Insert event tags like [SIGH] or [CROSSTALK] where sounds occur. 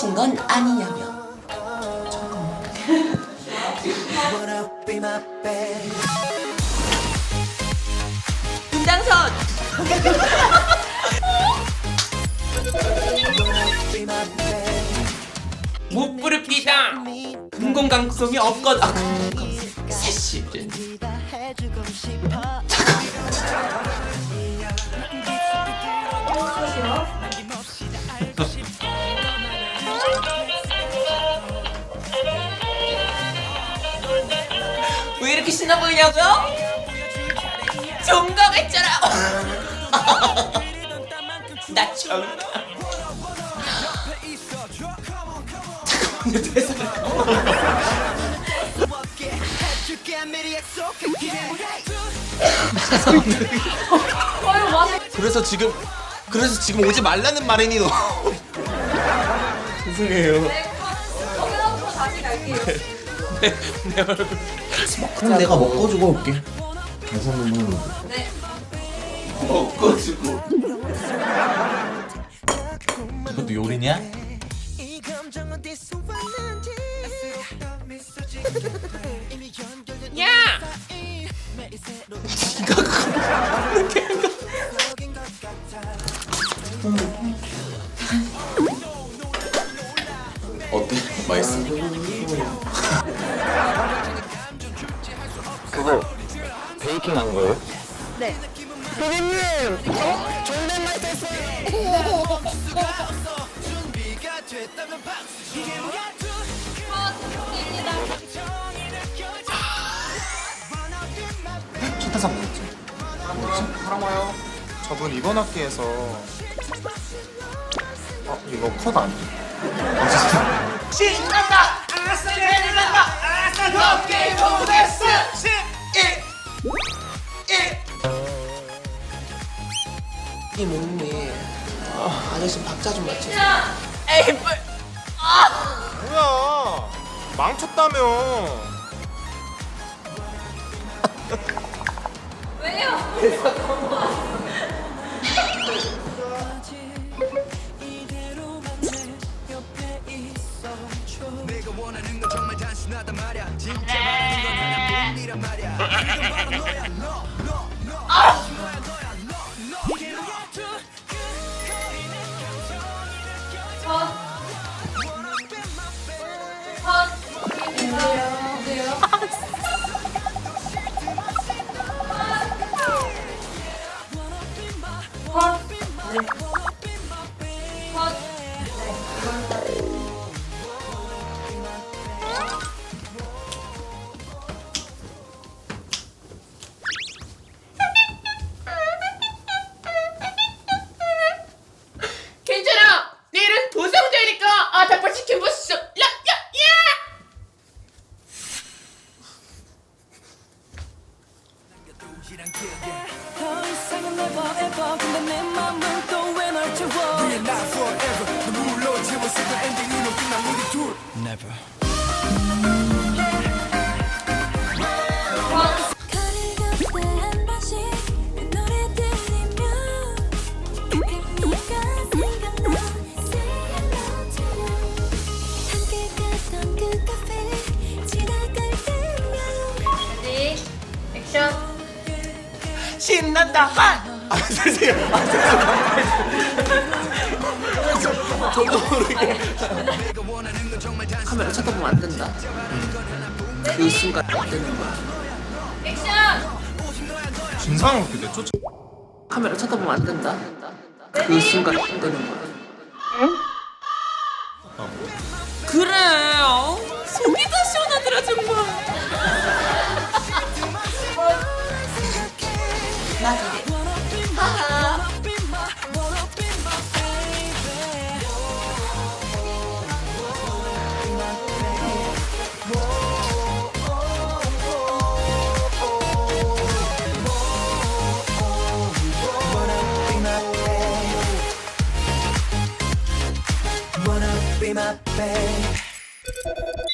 하신 건 아니냐며. 김장선. 못 부릅니다. 금공 강성이 없거든. 아, 금공 왜 이렇게 신나 보이냐고요? 종강했잖아. [LAUGHS] 나. 잠깐만요, [LAUGHS] 대사를. 그래서 지금 그래서 지금 오지 말라는 말이니 너. [LAUGHS] 죄송해요. 거기서부터 다시 갈게요. 내 얼굴. 그럼 내가 먹어주고 올게. 계산은 네. 먹어주고. 이것도 요리냐? 야! 어때? 맛있어? [LAUGHS] 그거 베이킹 한 거예요? 네. 첫 타상 뭐였지? 사랑와요. 저분 이번 학기에서 어 이거 컷 아니죠? 신난다! 아싸 내려간다! 아싸 덕계 모데스! 이 몸매. 아저씨 박자 좀 맞춰. 에이 뭐 뭐야? 망쳤다며. 왜요? 괜찮아! 더 이상은 never ever 근데 내 맘은 또 왜 널 채워 We're not forever 신난다! 아! 아 죄송해요. 아 죄송해요. 저도 모르게. 카메라 쳐다보면 안 된다. 그 순간 되는 거야. 액션. 진상을 그렇게 내쫓아. 카메라 쳐다보면 안 된다. 그 순간 되는 거야. 그래 어? 속이 다 시원하더라 정말 나도 이래. Wanna be my babe